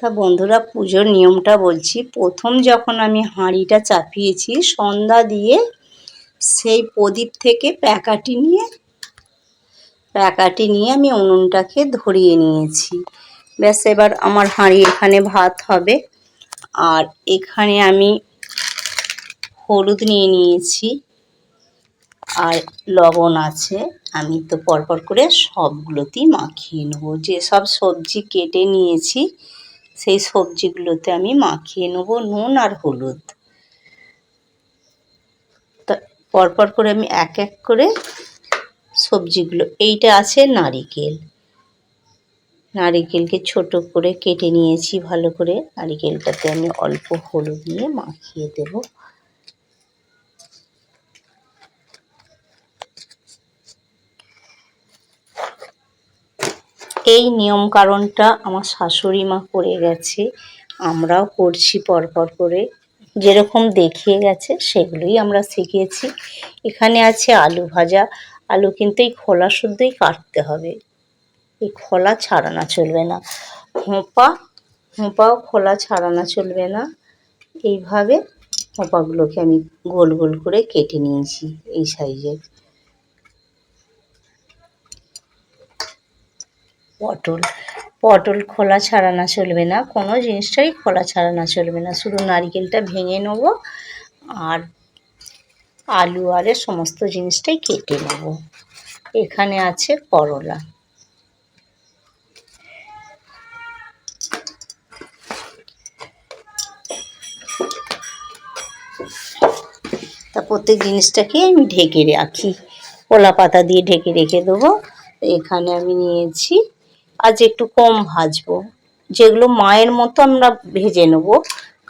তা বন্ধুরা, পুজোর নিয়মটা বলছি। প্রথম যখন আমি হাঁড়িটা চাপিয়েছি, সন্ধ্যা দিয়ে সেই প্রদীপ থেকে প্যাকাটি নিয়ে প্যাকাটি নিয়ে আমি উনুনটাকে ধরিয়ে নিয়েছি। ব্যাস, এবার আমার হাঁড়ি এখানে ভাত হবে। আর এখানে আমি হলুদ নিয়ে নিয়েছি। আর লবণ আছে। আমি তো পরপর করে সবগুলোতেই মাখিয়ে নেব। যেসব সবজি কেটে নিয়েছি সেই সবজিগুলোতে আমি মাখিয়ে নেব নুন আর হলুদ। পরপর করে আমি এক এক করে সবজিগুলো, এইটা আছে নারিকেল। নারিকেলকে ছোট করে কেটে নিয়েছি ভালো করে। নারিকেলটাতে আমি অল্প হলুদ দিয়ে মাখিয়ে দেব। এই নিয়ম কারণটা আমার শাশুড়ি মা করে গেছে। আমরাও করছি পরপর করে। যেরকম দেখিয়ে গেছে, সেগুলোই আমরা শিখিয়েছি। এখানে আছে আলু ভাজা। আলু কিন্তু এই খোলা শুদ্ধই কাটতে হবে। এই খোলা ছাড়ানো চলবে না। হোঁপা, হোঁপাও খোলা ছাড়ানো চলবে না। এইভাবে হোঁপাগুলোকে আমি গোল গোল করে কেটে নিয়েছি এই সাইজের। পটল। পটল খোলা ছাড়ানো চলবে না, কোনো জিনিসটাই খোলা ছাড়ানো চলবে না। শুধু নারকেলটা ভেঙে নেব আর আলু আরে সমস্ত জিনিসটাই কেটে নেব। এখানে আছে করলা। তা প্রত্যেক জিনিসটাকে আমি ঢেকে রাখি। কলা পাতা দিয়ে ঢেকে রেখে দেবো। এখানে আমি নিয়েছি আজ একটু কম ভাজবো। যেগুলো মায়ের মতো আমরা ভেজে নেব।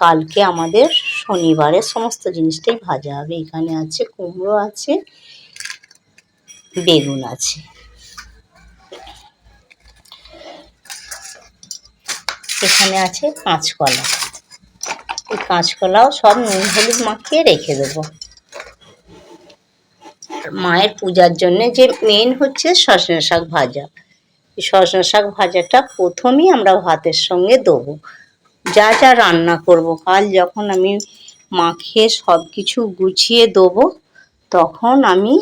কালকে আমাদের শনিবারে সমস্ত জিনিসটাই ভাজা হবে। এখানে আছে কুমড়ো আছে, বেগুন আছে। এখানে আছে কাঁচকলা। এই কাঁচকলাও সব নুন হলুদ মাখিয়ে রেখে দেবো। মায়ের পূজার জন্য যে মেন হচ্ছে সজনে শাক ভাজা। সজনে শাক ভাজাটা প্রথমেই আমরা ভাতের সঙ্গে দেবো। যা যা রান্না করব। কাল যখন আমি মাখিয়ে সব কিছু গুছিয়ে দেবো, তখন আমি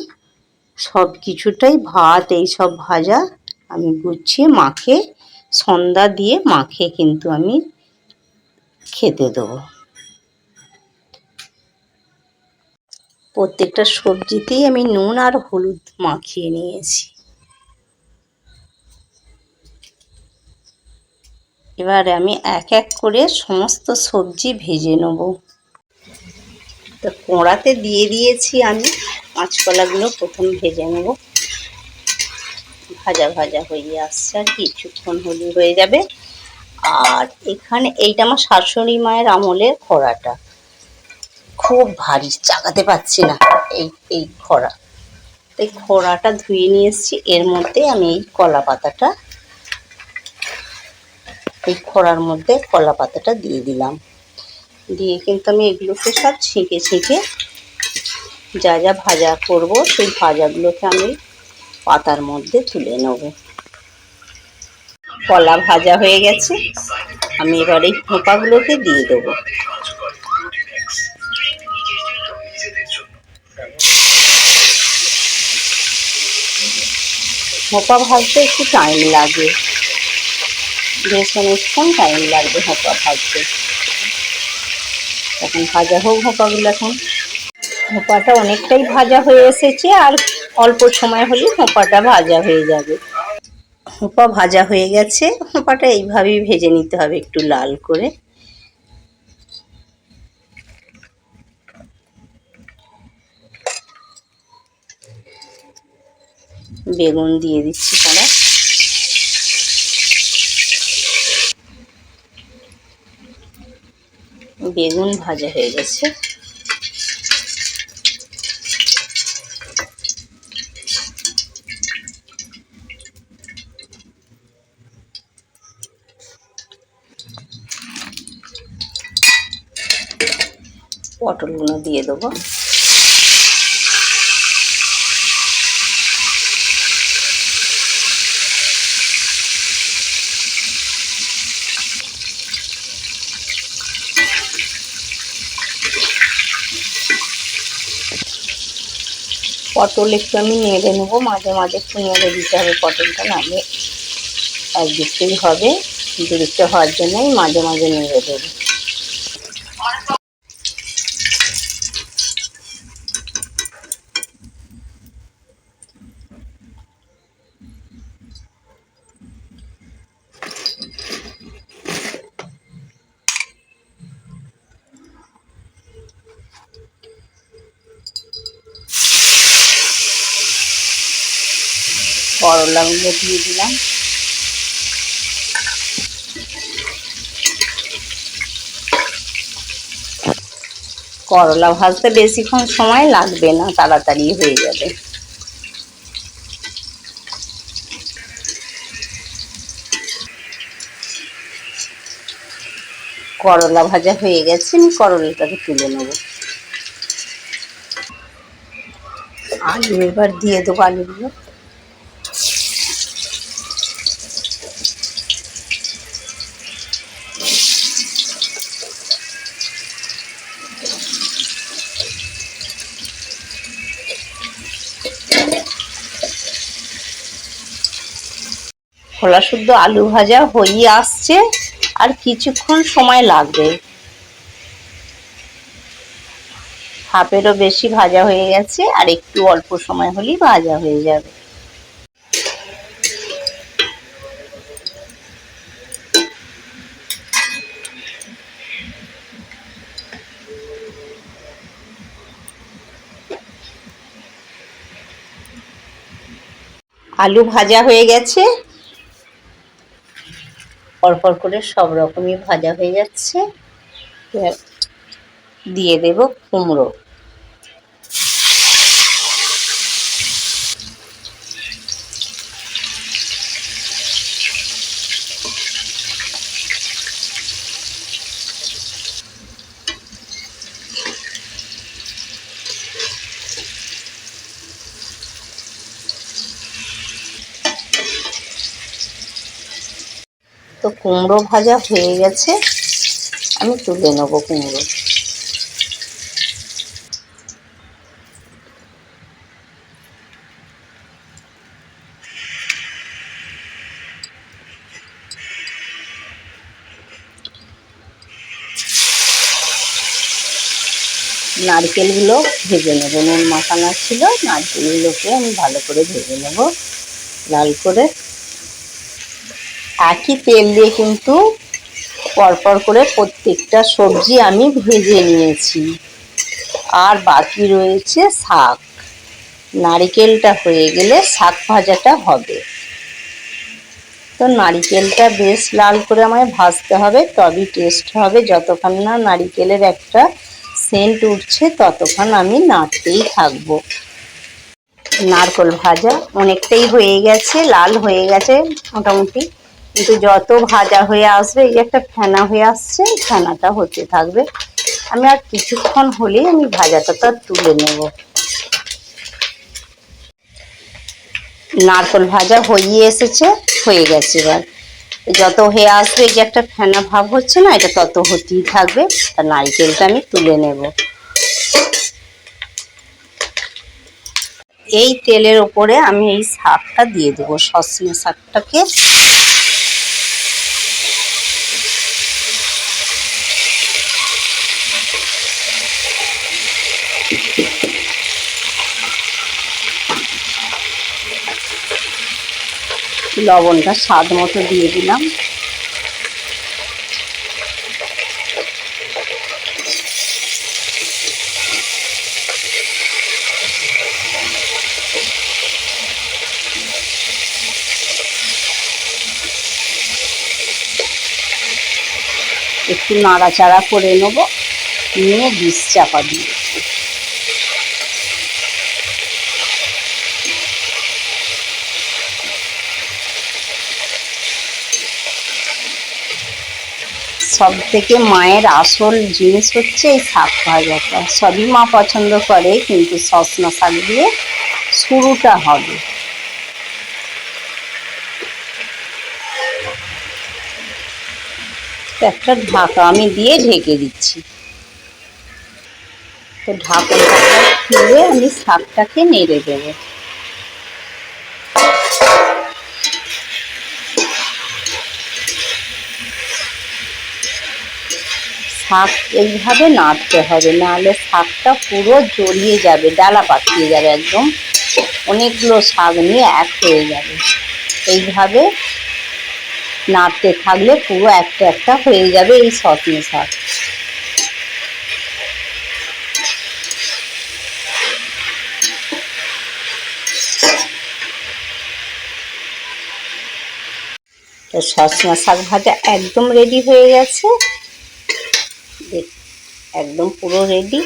সব কিছুটাই ভাত এই সব ভাজা আমি গুছিয়ে মাখে সন্ধ্যা দিয়ে মাখে কিন্তু আমি খেতে দেবো। প্রত্যেকটা সবজিতেই আমি নুন আর হলুদ মাখিয়ে নিয়েছি। এবারে আমি এক এক করে সমস্ত সবজি ভেজে নেব। তো কোঁড়াতে দিয়ে দিয়েছি আমি কাঁচকলাগুলো প্রথম ভেজে নেব। ভাজা ভাজা হয়ে আসছে আর কিছুক্ষণ হলে হয়ে যাবে। আর এখানে এইটা আমার শাশুড়ি মায়ের আমলের খড়াটা। খুব ভারী চাকাতে পারছি না এই এই খরা এই খরাটা ধুয়ে নিয়ে এসেছি। এর মধ্যে আমি এই কলা পাতাটা এই খরার মধ্যে কলা পাতাটা দিয়ে দিলাম। দিয়ে কিন্তু আমি এগুলোকে সব ছেঁকে ছেঁকে যা যা ভাজা করব, সেই ভাজাগুলোকে আমি পাতার মধ্যে তুলে নেব। কলা ভাজা হয়ে গেছে। আমি এবার এই খোঁপাগুলোকে দিয়ে দেবো। হোপা ভাজতে একটু টাইম লাগে। বেশ অনেকক্ষণ টাইম লাগবে হোপা ভাজতে এখন ভাজা হোক হোপাগুলো এখন। হোপাটা অনেকটাই ভাজা হয়ে এসেছে, আর অল্প সময় হলে হোপাটা ভাজা হয়ে যাবে। হোপা ভাজা হয়ে গেছে হোপাটা এইভাবেই ভেজে নিতে হবে একটু লাল করে। বেগুন দিয়ে দিচ্ছি তারা বেগুন ভাজা হয়ে গেছে। পটলগুলো দিয়ে দেবো। পটল একটু আমি নেড়ে নেব, মাঝে মাঝে একটু নেড়ে দিতে হবে পটলটা, নাহলে একদিকটাই হবে দুদিকটা হওয়ার জন্যই মাঝে মাঝে নেড়ে দেবো। করলাগুলো দিয়ে দিলাম। করলা ভাজতে বেশিক্ষণ সময় লাগবে না, তাড়াতাড়ি হয়ে যাবে। করলা ভাজা হয়ে গেছে, আমি করলাটাকে তুলে নেব। আলু এবার দিয়ে দেবো আলুগুলো। খোলা শুদ্ধ আলু ভাজা হয়ে আসছে, আর কিছুক্ষণ সময় লাগবে। হাফেরও বেশি ভাজা হয়ে গেছে, আর একটু অল্প সময় হলেই ভাজা হয়ে যাবে। আলু ভাজা হয়ে গেছে পরপর করে সব রকমই ভাজা হয়ে যাচ্ছে। দিয়ে দেব কুমড়ো। তো কুমড়ো ভাজা হয়ে গেছে। আমি তুলে নেব কুমড়ো। নারকেলগুলো ভেজে নেব। নুন মাখানা ছিল, নারকেলগুলোকে আমি ভালো করে ভেজে নেব। লাল করে একই তেল দিয়ে কিন্তু পরপর করে প্রত্যেকটা সবজি আমি ভেজে নিয়েছি। আর বাকি রয়েছে শাক। নারিকেলটা হয়ে গেলে শাক ভাজাটা হবে। তো নারিকেলটা বেশ লাল করে আমায় ভাজতে হবে, তবেই টেস্ট হবে। যতক্ষণ না নারিকেলের একটা সেন্ট উঠছে, ততক্ষণ আমি নাড়তেই থাকব। নারকল ভাজা অনেকটাই হয়ে গেছে, লাল হয়ে গেছে মোটামুটি। কিন্তু যত ভাজা হয়ে আসবে, এই একটা ফেনা হয়ে আসছে, ফেনাটা হতে থাকবে। আমি আর কিছুক্ষণ হলেই আমি ভাজাটা তো তুলে নেব। নারকল ভাজা হয়ে এসেছে, হয়ে গেছে এবার। যত হয়ে আসবে এই যে একটা ফেনা ভাব হচ্ছে না, এটা তত হতেই থাকবে। তা নারকেলটা আমি তুলে নেব। এই তেলের ওপরে আমি এই শাকটা দিয়ে দেবো, সসনে শাকটাকে। লবণটা স্বাদ মতো দিয়ে দিলাম। একটু নাড়াচাড়া করে নেব নিয়ে বিষ চাপা দিয়ে। সব থেকে মায়ের আসল জিনিস হচ্ছে এই শাক ভাজাটা। সবই মা পছন্দ করে, কিন্তু সসনা শাক দিয়ে শুরুটা হবে। একটা ঢাকা আমি দিয়ে ঢেকে দিচ্ছি। তো ঢাকনটা খুলে আমি শাকটাকে নেড়ে দেবো। শাক এইভাবে নাড়তে হবে, নাহলে শাকটা পুরো জড়িয়ে যাবে, ডালা পাকিয়ে যাবে একদম। অনেকগুলো শাক নিয়ে এক হয়ে যাবে। এইভাবে নাড়তে থাকলে পুরো একটা একটা হয়ে যাবে এই সজনে শাক। তো সজনা শাক ভাজা একদম রেডি হয়ে গেছে। একদম পুরো রেডি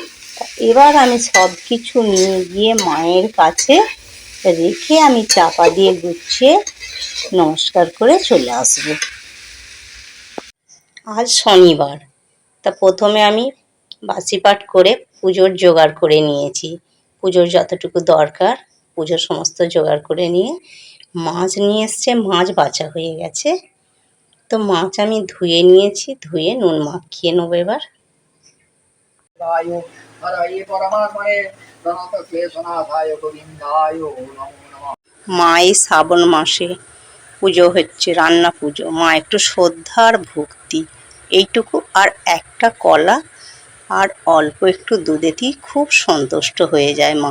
এবার আমি সব কিছু নিয়ে গিয়ে মায়ের কাছে রেখে আমি চাপা দিয়ে গুছিয়ে নমস্কার করে চলে আসব। আজ শনিবার। তা প্রথমে আমি বাসি পাঠ করে পুজোর জোগাড় করে নিয়েছি। পুজোর যতটুকু দরকার, পুজোর সমস্ত জোগাড় করে নিয়ে মাছ নিয়ে এসছে, মাছ বাছা হয়ে গেছে। তো মাছ আমি ধুয়ে নিয়েছি ধুয়ে নুন মাখিয়ে নেব এবার। মা এই শ্রাবণ মাসে পুজো হচ্ছে রান্না পুজো। মা একটু শ্রদ্ধা আর ভক্তি এইটুকু আর একটা কলা আর অল্প একটু দুধেতেই খুব সন্তুষ্ট হয়ে যায় মা।